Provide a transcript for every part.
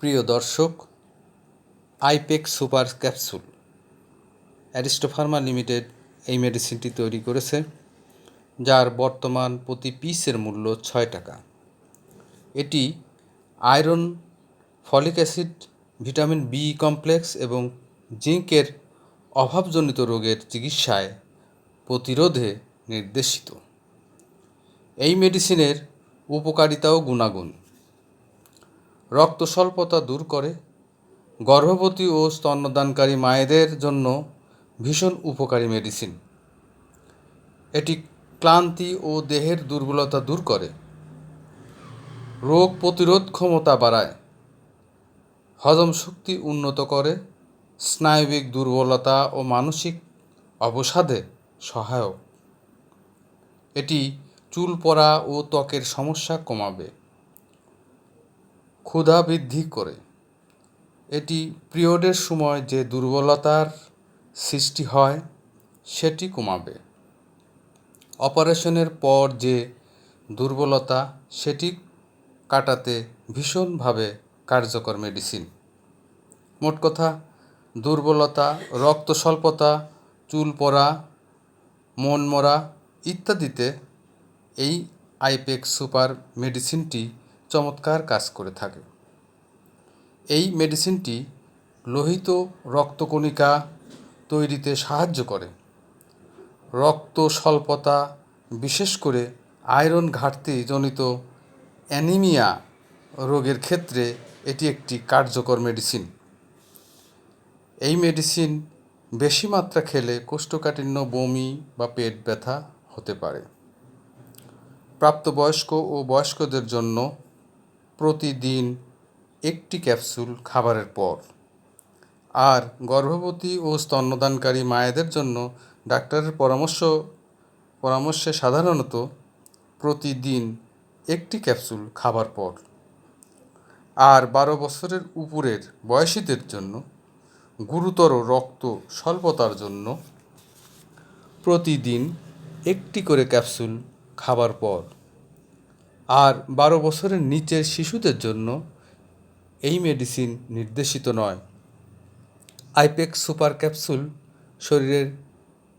প্রিয় দর্শক, আইপেক super capsule, Aristopharma limited এই মেডিসিনটি তৈরি করেছে, যার বর্তমান প্রতি পিসের মূল্য ছয় টাকা। এটি iron, folic acid, vitamin B complex এবং জিঙ্কের অভাবজনিত রোগের চিকিৎসায় প্রতিরোধে নির্দেশিত। এই মেডিসিনের উপকারিতা ও গুণাগুণ। রক্ত স্বল্পতা দূর করে। গর্ভবতী ও স্তন্যদানকারী মায়েদের জন্য ভীষণ উপকারী মেডিসিন। এটি ক্লান্তি ও দেহের দুর্বলতা দূর করে। রোগ প্রতিরোধ ক্ষমতা বাড়ায়। হজম শক্তি উন্নত করে। স্নায়বিক দুর্বলতা ও মানসিক অবসাদে সহায়ক। এটি চুল পড়া ও ত্বকের সমস্যা কমাবে। ক্ষুধা বৃদ্ধি করে। এটি পিরিয়ডের সময় যে দুর্বলতার সৃষ্টি হয়, সেটি কমাবে। অপারেশনের পর যে দুর্বলতা, সেটি কাটাতে ভীষণভাবে কার্যকর মেডিসিন। মোট কথা, দুর্বলতা, রক্ত স্বল্পতা, চুল পড়া, মন মরা ইত্যাদিতে এই আইপেক সুপার মেডিসিনটি চমৎকার কাজ করে থাকে। এই মেডিসিনটি লোহিত রক্তকণিকা তৈরিতে সাহায্য করে। রক্ত স্বল্পতা, বিশেষ করে আয়রন ঘাটতি জনিত অ্যানিমিয়া রোগের ক্ষেত্রে এটি একটি কার্যকর মেডিসিন। এই মেডিসিন বেশি মাত্রা খেলে কোষ্ঠকাঠিন্য বমি বা পেট ব্যথা হতে পারে। প্রাপ্তবয়স্ক ও বয়স্কদের জন্য প্রতিদিন একটি ক্যাপসুল খাবারের পর। আর গর্ভবতী ও স্তন্যদানকারী মায়েদের জন্য ডাক্তারের পরামর্শ, পরামর্শে সাধারণত প্রতিদিন একটি ক্যাপসুল খাবার পর। আর বারো বছরের উপরের বয়সীদের জন্য গুরুতর রক্ত স্বল্পতার জন্য প্রতিদিন একটি করে ক্যাপসুল খাবার পর। আর বারো বছরের নিচের শিশুদের জন্য এই মেডিসিন নির্দেশিত নয়। আইপেক সুপার ক্যাপসুল শরীরের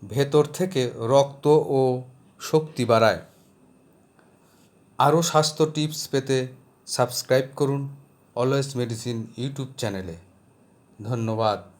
ভেতর থেকে রক্ত ও শক্তি বাড়ায়। আরও স্বাস্থ্য টিপস পেতে সাবস্ক্রাইব করুন অলওয়েজ মেডিসিন ইউটিউব চ্যানেলে। ধন্যবাদ।